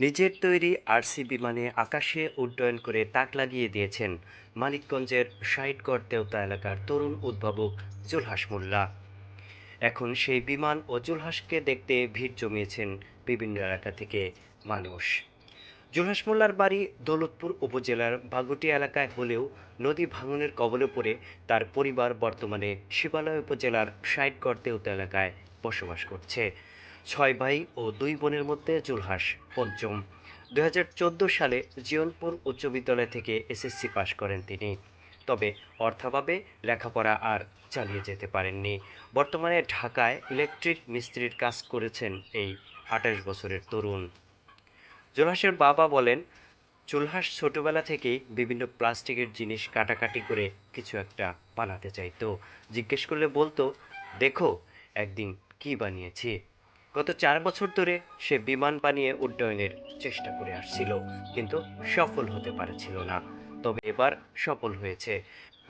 নিজের তৈরি আরসি বিমানে আকাশে উড্ডয়ন করে তাক লাগিয়ে দিয়েছেন মানিকগঞ্জের ষাটগড় দেওতা এলাকার তরুণ উদ্ভাবক জুলহাস মোল্লা। এখন সেই বিমান ও জুলহাসকে দেখতে ভিড় জমিয়েছেন বিভিন্ন এলাকা থেকে মানুষ। জুলহাস মোল্লার বাড়ি দৌলতপুর উপজেলার বাগুটি এলাকায় হলেও নদী ভাঙনের কবলে পড়ে তার পরিবার বর্তমানে শিবালয় উপজেলার ষাটগড় দেওতা এলাকায় বসবাস করছে। ছয় ভাই ও দুই বোনের মধ্যে জুলহাস পঞ্চম। দু হাজার চোদ্দ সালে জিয়নপুর উচ্চ বিদ্যালয় থেকে এসএসসি পাশ করেন তিনি। তবে অর্থাভাবে লেখাপড়া আর চালিয়ে যেতে পারেননি। বর্তমানে ঢাকায় ইলেকট্রিক মিস্ত্রির কাজ করেছেন এই আঠাশ বছরের তরুণ। জুলহাসের বাবা বলেন জুলহাস ছোটবেলা থেকেই বিভিন্ন প্লাস্টিকের জিনিস কাটাকাটি করে কিছু একটা বানাতে চাইতো। জিজ্ঞেস করলে বলতো, দেখো, একদিন কি বানিয়েছি? গত চার বছর ধরে সে বিমান বানিয়ে উড্ডয়নের চেষ্টা করে আসছিল, কিন্তু সফল হতে পারছিল না। তবে এবার সফল হয়েছে।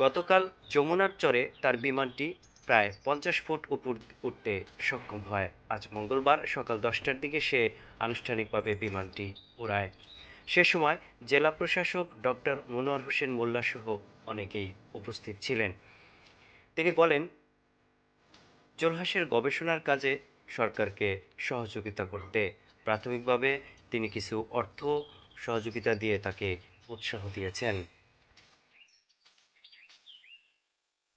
গতকাল যমুনার চরে তার বিমানটি প্রায় পঞ্চাশ ফুট উপর উঠতে সক্ষম হয়। আজ মঙ্গলবার সকাল দশটার দিকে সে আনুষ্ঠানিকভাবে বিমানটি উড়ায়। সে সময় জেলা প্রশাসক ডক্টর মনোয়ার হোসেন মোল্লা সহ অনেকেই উপস্থিত ছিলেন। তিনি বলেন জোলহাসের গবেষণার কাজে সরকারকে সহযোগিতা করতে। প্রাথমিকভাবে তিনি কিছু অর্থ সহযোগিতা দিয়ে তাকে উৎসাহ দিয়েছেন।